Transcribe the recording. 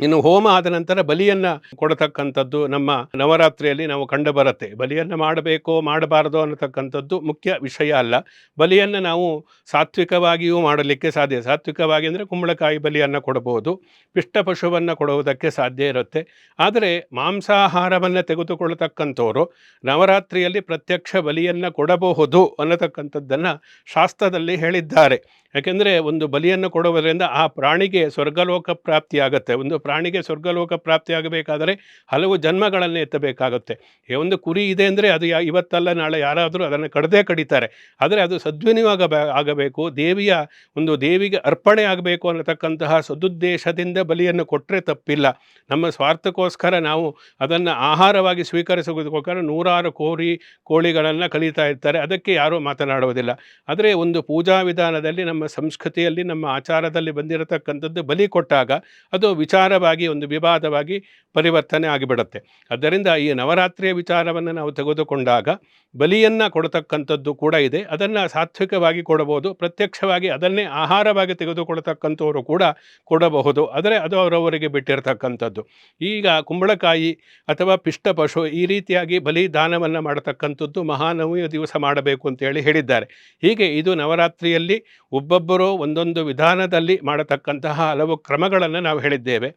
ಇನ್ನು ಹೋಮ ಆದ ನಂತರ ಬಲಿಯನ್ನ ಕೊಡತಕ್ಕಂಥದ್ದು ನಮ್ಮ ನವರಾತ್ರಿಯಲ್ಲಿ ನಾವು ಕಂಡು ಬರುತ್ತೆ. ಬಲಿಯನ್ನು ಮಾಡಬೇಕೋ, ಮಾಡಬಾರದು ಅನ್ನತಕ್ಕಂಥದ್ದು ಮುಖ್ಯ ವಿಷಯ ಅಲ್ಲ. ಬಲಿಯನ್ನು ನಾವು ಸಾತ್ವಿಕವಾಗಿಯೂ ಮಾಡಲಿಕ್ಕೆ ಸಾಧ್ಯ. ಸಾತ್ವಿಕವಾಗಿ ಅಂದರೆ ಕುಂಬಳಕಾಯಿ ಬಲಿಯನ್ನು ಕೊಡಬಹುದು, ಪಿಷ್ಟ ಪಶುವನ್ನು ಕೊಡುವುದಕ್ಕೆ ಸಾಧ್ಯ ಇರುತ್ತೆ. ಆದರೆ ಮಾಂಸಾಹಾರವನ್ನು ತೆಗೆದುಕೊಳ್ಳತಕ್ಕಂಥವರು ನವರಾತ್ರಿಯಲ್ಲಿ ಪ್ರತ್ಯಕ್ಷ ಬಲಿಯನ್ನು ಕೊಡಬಹುದು ಅನ್ನತಕ್ಕಂಥದ್ದನ್ನು ಶಾಸ್ತ್ರದಲ್ಲಿ ಹೇಳಿದ್ದಾರೆ. ಯಾಕೆಂದರೆ ಒಂದು ಬಲಿಯನ್ನು ಕೊಡುವುದರಿಂದ ಆ ಪ್ರಾಣಿಗೆ ಸ್ವರ್ಗಲೋಕ ಪ್ರಾಪ್ತಿಯಾಗುತ್ತೆ. ಒಂದು ಪ್ರಾಣಿಗೆ ಸ್ವರ್ಗಲೋಕ ಪ್ರಾಪ್ತಿಯಾಗಬೇಕಾದರೆ ಹಲವು ಜನ್ಮಗಳನ್ನು ಎತ್ತಬೇಕಾಗುತ್ತೆ. ಒಂದು ಕುರಿ ಇದೆ ಅಂದರೆ ಅದು ಯಾ ಇವತ್ತಲ್ಲ, ನಾಳೆ ಯಾರಾದರೂ ಅದನ್ನು ಕಡದೇ ಕಡಿತಾರೆ. ಆದರೆ ಅದು ಸದ್ವಿನಿಯೋಗ ಆಗಬೇಕು. ದೇವಿಯ ಒಂದು ದೇವಿಗೆ ಅರ್ಪಣೆ ಆಗಬೇಕು ಅನ್ನತಕ್ಕಂತಹ ಸದುದ್ದೇಶದಿಂದ ಬಲಿಯನ್ನು ಕೊಟ್ಟರೆ ತಪ್ಪಿಲ್ಲ. ನಮ್ಮ ಸ್ವಾರ್ಥಕ್ಕೋಸ್ಕರ ನಾವು ಅದನ್ನು ಆಹಾರವಾಗಿ ಸ್ವೀಕರಿಸುವುದಕ್ಕೋಸ್ಕರ ನೂರಾರು ಕೋರಿ ಕೋಳಿಗಳನ್ನು ಕಲಿತಾ ಇರ್ತಾರೆ. ಅದಕ್ಕೆ ಯಾರೂ ಮಾತನಾಡುವುದಿಲ್ಲ. ಆದರೆ ಒಂದು ಪೂಜಾ ವಿಧಾನದಲ್ಲಿ ನಮ್ಮ ಸಂಸ್ಕೃತಿಯಲ್ಲಿ, ನಮ್ಮ ಆಚಾರದಲ್ಲಿ ಬಂದಿರತಕ್ಕಂಥದ್ದು ಬಲಿ ಕೊಟ್ಟಾಗ ಅದು ವಿಚಾರವಾಗಿ, ಒಂದು ವಿವಾದವಾಗಿ ಪರಿವರ್ತನೆ ಆಗಿಬಿಡುತ್ತೆ. ಅದರಿಂದ ಈ ನವರಾತ್ರಿಯ ವಿಚಾರವನ್ನು ನಾವು ತೆಗೆದುಕೊಂಡಾಗ ಬಲಿಯನ್ನು ಕೊಡತಕ್ಕಂಥದ್ದು ಕೂಡ ಇದೆ. ಅದನ್ನು ಸಾತ್ವಿಕವಾಗಿ ಕೊಡಬಹುದು. ಪ್ರತ್ಯಕ್ಷವಾಗಿ ಅದನ್ನೇ ಆಹಾರವಾಗಿ ತೆಗೆದುಕೊಳ್ತಕ್ಕಂಥವರು ಕೂಡ ಕೊಡಬಹುದು. ಆದರೆ ಅದು ಅವರವರಿಗೆ ಬಿಟ್ಟಿರತಕ್ಕಂಥದ್ದು. ಈಗ ಕುಂಬಳಕಾಯಿ ಅಥವಾ ಪಿಷ್ಟ ಪಶು ಈ ರೀತಿಯಾಗಿ ಬಲಿದಾನವನ್ನು ಮಾಡತಕ್ಕಂಥದ್ದು ಮಹಾನವಮಿಯ ದಿವಸ ಮಾಡಬೇಕು ಅಂತೇಳಿ ಹೇಳಿದ್ದಾರೆ. ಹೀಗೆ ಇದು ನವರಾತ್ರಿಯಲ್ಲಿ ಒಬ್ಬೊಬ್ಬರು ಒಂದೊಂದು ವಿಧಾನದಲ್ಲಿ ಮಾಡತಕ್ಕಂತಹ ಹಲವು ಕ್ರಮಗಳನ್ನು ನಾವು ಹೇಳಿದ್ದೇವೆ.